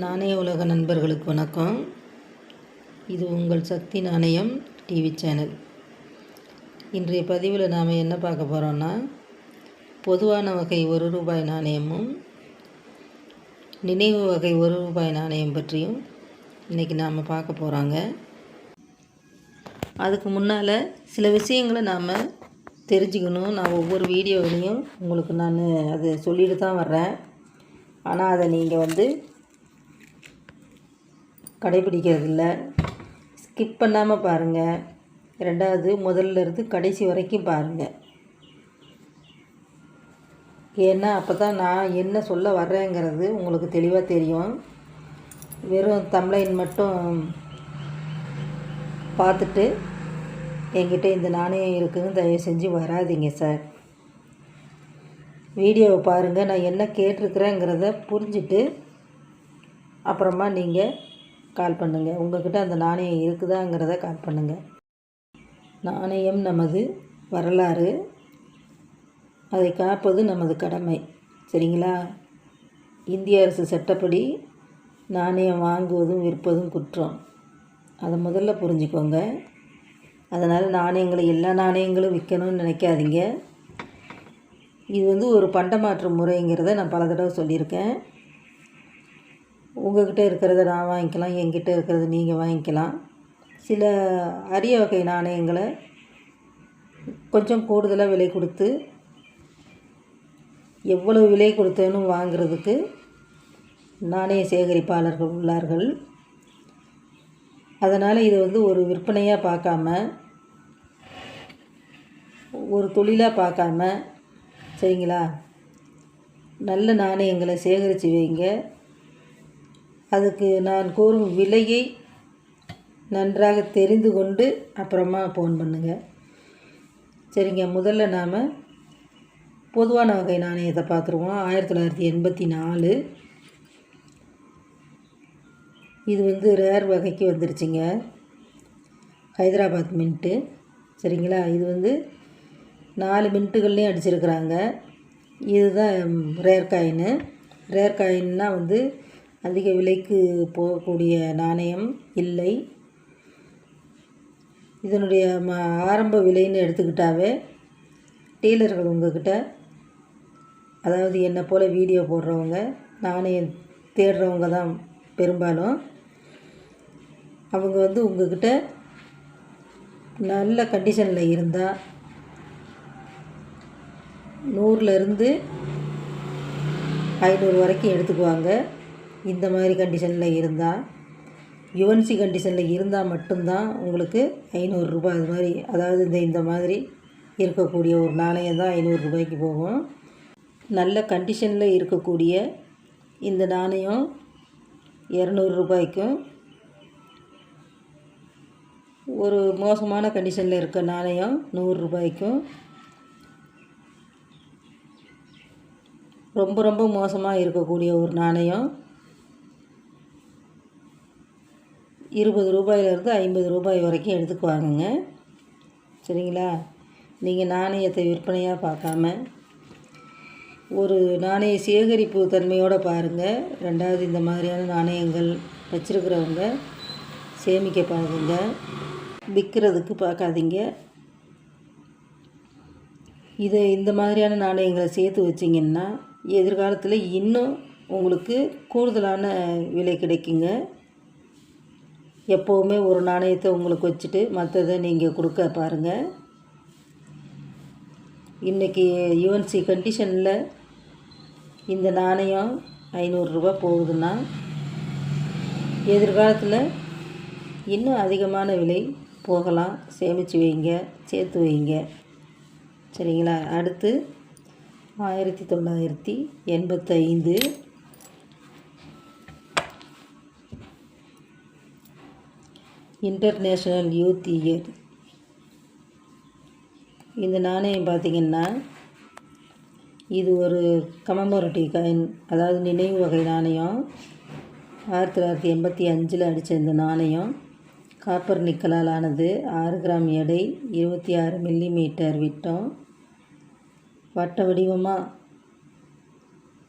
நாணய உலக நண்பர்களுக்கு வணக்கம். இது உங்கள் சக்தி நாணயம் டிவி சேனல். இன்றைய பதிவில் நாம் என்ன பார்க்க போகிறோன்னா பொதுவான வகை ஒரு ரூபாய் நாணயமும் நினைவு வகை ஒரு ரூபாய் நாணயம் பற்றியும் இன்றைக்கி நாம் பார்க்க போகிறாங்க அதுக்கு முன்னால் சில விஷயங்களை நாம் தெரிஞ்சுக்கணும். நான் ஒவ்வொரு வீடியோவிலையும் உங்களுக்கு நான் அதை சொல்லிட்டு தான் வர்றேன். ஆனால் அதை நீங்கள் வந்து கடைபிடிக்கிறது இல்லை ஸ்கிப் பண்ணாமல் பாருங்கள் ரெண்டாவது முதல்ல இருந்து கடைசி வரைக்கும் பாருங்கள் ஏன்னா அப்போ தான் நான் என்ன சொல்ல வர்றேங்கிறது உங்களுக்கு தெளிவாக தெரியும். வெறும் தம்ளைன் மட்டும் பார்த்துட்டு என்கிட்ட இந்த நாணயம் இருக்குதுன்னு தயவு செஞ்சு வராதிங்க சார் வீடியோவை பாருங்கள் நான் என்ன கேட்டிருக்கிறேங்கிறத புரிஞ்சுட்டு அப்புறமா நீங்கள் கால் பண்ணுங்கள் உங்கள்கிட்ட அந்த நாணயம் இருக்குதாங்கிறத கால் பண்ணுங்கள் நாணயம் நமது வரலாறு. அதை காப்பது நமது கடமை. சரிங்களா? இந்திய அரசு சட்டப்படி நாணயம் வாங்குவதும் விற்பதும் குற்றம். அதை முதல்ல புரிஞ்சுக்கோங்க. அதனால் நாணயங்களை எல்லா நாணயங்களும் விற்கணும்னு நினைக்காதீங்க. இது வந்து ஒரு பண்டமாற்று முறைங்கிறத நான் பல தடவை சொல்லியிருக்கேன். உங்கள்கிட்ட இருக்கிறத நான் வாங்கிக்கலாம் என்கிட்ட இருக்கிறத நீங்கள் வாங்கிக்கலாம். சில அரிய வகை நாணயங்களை கொஞ்சம் கூடுதலாக விலை கொடுத்து எவ்வளவு விலை கொடுத்தேன்னு வாங்கிறதுக்கு நாணய சேகரிப்பாளர்கள் உள்ளார்கள். அதனால் இதை வந்து ஒரு விற்பனையாக பார்க்காம ஒரு தொழிலாக பார்க்காம சரிங்களா? நல்ல நாணயங்களை சேகரித்து வைங்க. அதுக்கு நான் கூறும் விலையை நன்றாக தெரிந்து கொண்டு அப்புறமா ஃபோன் பண்ணுங்கள் சரிங்க முதல்ல நாம் பொதுவான வகை நாணயத்தை பார்த்துருவோம். ஆயிரத்தி தொள்ளாயிரத்தி எண்பத்தி நாலு. இது வந்து ரேர் வகைக்கு வந்துருச்சுங்க. ஹைதராபாத் மின்ட்டு சரிங்களா? இது வந்து நாலு மின்ட்டுகள்லேயும் அடிச்சிருக்கிறாங்க. இதுதான் ரேர் காயின்னு ரேர் காயின்னா வந்து அதிக விலைக்கு போகக்கூடிய நாணயம் இல்லை. இதனுடைய ம ஆரம்ப விலைன்னு எடுத்துக்கிட்டாவே டீலர்கள் உங்கள்கிட்ட அதாவது என்னை போல் வீடியோ போடுறவங்க நாணயம் தேடுறவங்க தான் பெரும்பாலும். அவங்க வந்து உங்கள்கிட்ட நல்ல கண்டிஷனில் இருந்தால் நூறுலேருந்து ஐநூறு வரைக்கும் எடுத்துக்குவாங்க. இந்த மாதிரி கண்டிஷனில் இருந்தால் யுவன்சி கண்டிஷனில் இருந்தால் மட்டும்தான் உங்களுக்கு ஐநூறுரூபா அது மாதிரி அதாவது இந்த இந்த மாதிரி இருக்கக்கூடிய ஒரு நாணயம் தான் ஐநூறுரூபாய்க்கு போகும். நல்ல கண்டிஷனில் இருக்கக்கூடிய இந்த நாணயம் இரநூறு ரூபாய்க்கும் ஒரு மோசமான கண்டிஷனில் இருக்க நாணயம் நூறுரூபாய்க்கும் ரொம்ப ரொம்ப மோசமாக இருக்கக்கூடிய ஒரு நாணயம் இருபது ரூபாயிலேருந்து ஐம்பது ரூபாய் வரைக்கும் எடுத்துக்குவாங்கங்க. சரிங்களா? நீங்கள் நாணயத்தை விற்பனையாக பார்க்காம ஒரு நாணய சேகரிப்பு தன்மையோடு பாருங்கள் ரெண்டாவது இந்த மாதிரியான நாணயங்கள் வச்சுருக்கிறவங்க சேமிக்க பாருங்க விற்கிறதுக்கு பார்க்காதீங்க. இதை இந்த மாதிரியான நாணயங்களை சேர்த்து வச்சிங்கன்னா எதிர்காலத்தில் இன்னும் உங்களுக்கு கூடுதலான விலை கிடைக்குங்க. எப்போவுமே ஒரு நாணயத்தை உங்களுக்கு வச்சுட்டு மற்றதை நீங்கள் கொடுக்க பாருங்கள் இன்றைக்கி யுஎன்சி கண்டிஷனில் இந்த நாணயம் ஐநூறுரூபா போகுதுன்னா எதிர்காலத்தில் இன்னும் அதிகமான விலை போகலாம். சேமித்து வைங்க சேர்த்து வைங்க. சரிங்களா? அடுத்து ஆயிரத்தி தொள்ளாயிரத்தி எண்பத்தைந்து இன்டர்நேஷ்னல் யூத் இயர். இந்த நாணயம் பார்த்திங்கன்னா இது ஒரு கமமோரட்டி காயின் அதாவது நினைவு வகை நாணயம். ஆயிரத்தி தொள்ளாயிரத்தி எண்பத்தி அஞ்சில் அடித்த இந்த நாணயம் காப்பர் நிக்கலால் ஆனது ஆறு கிராம் எடை இருபத்தி ஆறு மில்லி மீட்டர் விட்டம். வட்ட வடிவமாக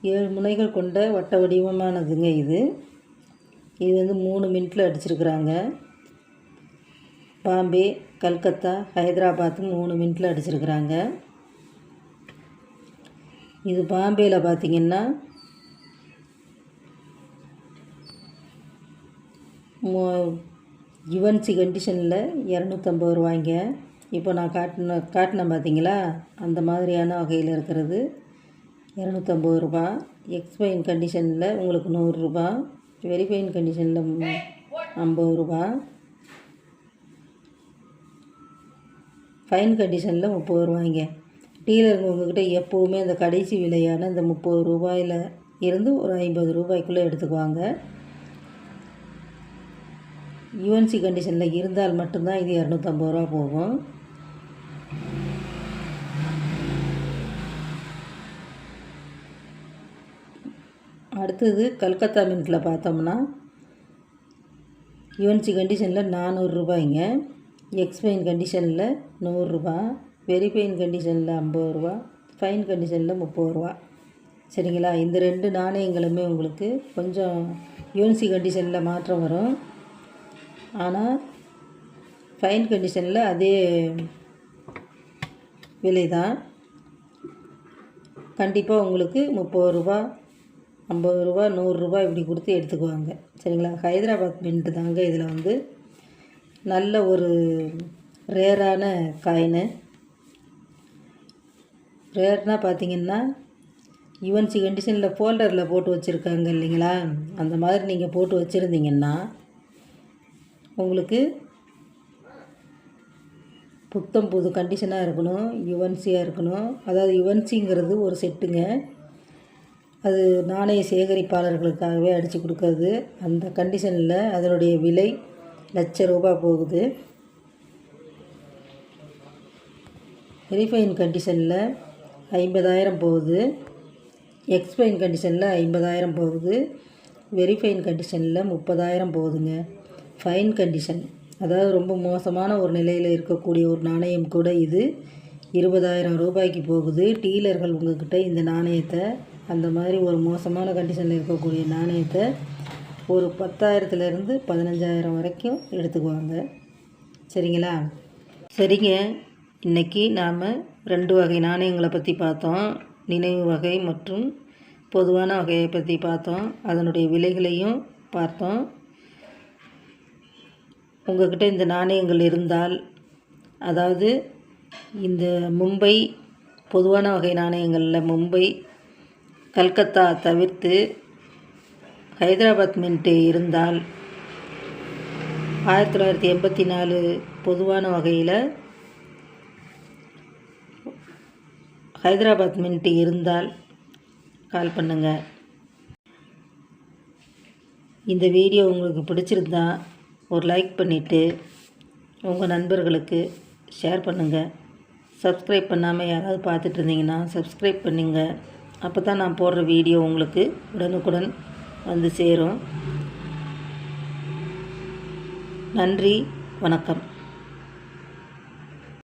ஏழு முனைகள் கொண்ட வட்ட வடிவமானதுங்க இது. இது வந்து மூணு மினிட்டில் அடிச்சிருக்கிறாங்க. பாம்பே கல்கத்தா ஹைதராபாத் மூணு மினிட்டில் அடிச்சிருக்கிறாங்க. இது பாம்பேயில் பார்த்தீங்கன்னா யுவன்சி கண்டிஷனில் இரநூத்தம்பது ரூபாய்ங்க. இப்போ நான் காட்டின காட்டினேன் பார்த்தீங்களா அந்த மாதிரியான வகையில் இருக்கிறது. இரநூத்தம்பது ரூபா. எக்ஸ்பைன் கண்டிஷனில் உங்களுக்கு நூறுரூபா வெரிஃபைன் கண்டிஷனில் ஐம்பது ரூபா. ஃபைன் கண்டிஷனில் முப்பது ரூபாய்ங்க. டீலருங்க உங்ககிட்ட எப்போவுமே அந்த கடைசி விலையான இந்த முப்பது ரூபாயில் இருந்து ஒரு ஐம்பது ரூபாய்க்குள்ளே எடுத்துக்குவாங்க. யூஎன்சி கண்டிஷனில் இருந்தால் மட்டும்தான் இது இரநூத்தம்பது ரூபா போகும். அடுத்தது கல்கத்தா மின்ட்டில் பார்த்தோம்னா யுஎன்சி கண்டிஷனில் நானூறு ரூபாய்ங்க. எக்ஸ் பெயின் கண்டிஷனில் நூறுரூபா வெரி பெயின் கண்டிஷனில் ஐம்பது ரூபா ஃபைன் கண்டிஷனில் முப்பது ரூபா. சரிங்களா? இந்த ரெண்டு நாணயங்களுமே உங்களுக்கு கொஞ்சம் யூஎன்சி கண்டிஷனில் மாற்றம் வரும். ஆனால் ஃபைன் கண்டிஷனில் அதே விலை தான் கண்டிப்பாக உங்களுக்கு முப்பது ரூபா ஐம்பது ரூபா நூறுரூபா இப்படி கொடுத்து எடுத்துக்குவாங்க. சரிங்களா? ஹைதராபாத் மின்ட்டு தாங்க இதில் வந்து நல்ல ஒரு ரேரான காயினு. ரேர்னால் பார்த்தீங்கன்னா யுவன்சி கண்டிஷனில் ஃபோல்டரில் போட்டு வச்சுருக்காங்க இல்லைங்களா? அந்த மாதிரி நீங்கள் போட்டு வச்சுருந்தீங்கன்னா உங்களுக்கு புத்தம் புது கண்டிஷனாக இருக்கணும் யுவன்சியாக இருக்கணும். அதாவது யுவன்சிங்கிறது ஒரு செட்டுங்க. அது நாணய சேகரிப்பாளர்களுக்காகவே அடித்து கொடுக்கறது. அந்த கண்டிஷனில் அதனுடைய விலை லட்ச ரூபாய் போகுது. ரீஃபைன் கண்டிஷனில் ஐம்பதாயிரம் போகுது. எக்ஸ்பைன் கண்டிஷனில் ஐம்பதாயிரம் போகுது. வெரிஃபைன் கண்டிஷனில் முப்பதாயிரம் போகுதுங்க. ஃபைன் கண்டிஷன் அதாவது ரொம்ப மோசமான ஒரு நிலையில் இருக்கக்கூடிய ஒரு நாணயம் கூட இது. இருபதாயிரம் ரூபாய்க்கு போகுது. டீலர்கள் உங்கள்கிட்ட இந்த நாணயத்தை அந்த மாதிரி ஒரு மோசமான கண்டிஷனில் இருக்கக்கூடிய நாணயத்தை ஒரு பத்தாயிரத்துலேருந்து பதினஞ்சாயிரம் வரைக்கும் எடுத்துக்குவாங்க. சரிங்களா? சரிங்க. இன்றைக்கி நாம் ரெண்டு வகை நாணயங்களை பற்றி பார்த்தோம். நினைவு வகை மற்றும் பொதுவான வகையை பற்றி பார்த்தோம். அதனுடைய விலைகளையும் பார்த்தோம். உங்கள்கிட்ட இந்த நாணயங்கள் இருந்தால் அதாவது இந்த மும்பை பொதுவான வகை நாணயங்களில் மும்பை கல்கத்தா தவிர்த்து ஹைதராபாத் மின்ட்டு இருந்தால் ஆயிரத்தி தொள்ளாயிரத்தி எண்பத்தி நாலு பொதுவான வகையில் ஹைதராபாத் மின்ட்டு இருந்தால் கால் பண்ணுங்கள் இந்த வீடியோ உங்களுக்கு பிடிச்சிருந்தா ஒரு லைக் பண்ணிவிட்டு உங்கள் நண்பர்களுக்கு ஷேர் பண்ணுங்கள் சப்ஸ்கிரைப் பண்ணாமல் யாராவது பார்த்துட்டு இருந்தீங்கன்னா சப்ஸ்கிரைப் பண்ணுங்க. அப்போ தான் நான் போடுற வீடியோ உங்களுக்கு உடனுக்குடன் வந்து சேரும். நன்றி வணக்கம்.